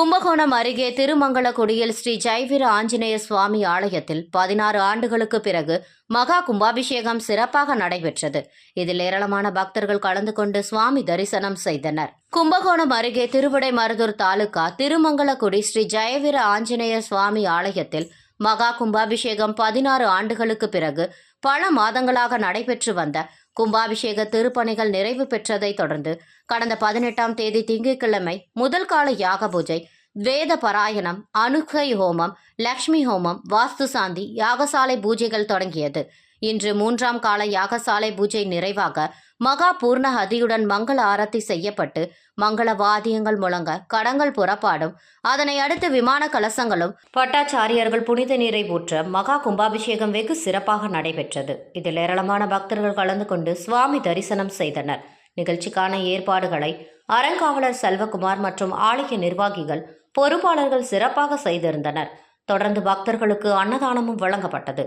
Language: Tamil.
கும்பகோணம் அருகே திருமங்கலக்குடியில் ஸ்ரீ ஜெய்வீர ஆஞ்சநேய சுவாமி ஆலயத்தில் பதினாறு ஆண்டுகளுக்கு பிறகு மகா கும்பாபிஷேகம் சிறப்பாக நடைபெற்றது. இதில் ஏராளமான பக்தர்கள் கலந்து கொண்டு சுவாமி தரிசனம் செய்தனர். கும்பகோணம் அருகே திருவிடைமருதூர் தாலுகா திருமங்கலக்குடி ஸ்ரீ ஜெயவீர ஆஞ்சநேய சுவாமி ஆலயத்தில் மகா கும்பாபிஷேகம் பதினாறு ஆண்டுகளுக்கு பிறகு பல மாதங்களாக நடைபெற்று வந்த கும்பாபிஷேக திருப்பணிகள் நிறைவு பெற்றதை தொடர்ந்து கடந்த பதினெட்டாம் தேதி திங்கட்கிழமை முதல் கால யாக பூஜை வேத பராயணம் அனுகை ஹோமம் லக்ஷ்மி ஹோமம் வாஸ்து சாந்தி யாகசாலை பூஜைகள் தொடங்கியது. இன்று மூன்றாம் கால யாகசாலை பூஜை நிறைவாக மகா பூர்ணஹதியுடன் மங்கள ஆரத்தி செய்யப்பட்டு மங்கள வாத்தியங்கள் முழங்க கடங்கள் புறப்பாடும். அதனை அடுத்து விமான கலசங்களும் பட்டாச்சாரியர்கள் புனித நீரை ஊற்ற மகா கும்பாபிஷேகம் வெகு சிறப்பாக நடைபெற்றது. இதில் ஏராளமான பக்தர்கள் கலந்து கொண்டு சுவாமி தரிசனம் செய்தனர். நிகழ்ச்சிக்கான ஏற்பாடுகளை அறங்காவலர் செல்வகுமார் மற்றும் ஆலய நிர்வாகிகள் பொறுப்பாளர்கள் சிறப்பாக செய்திருந்தனர். தொடர்ந்து பக்தர்களுக்கு அன்னதானமும் வழங்கப்பட்டது.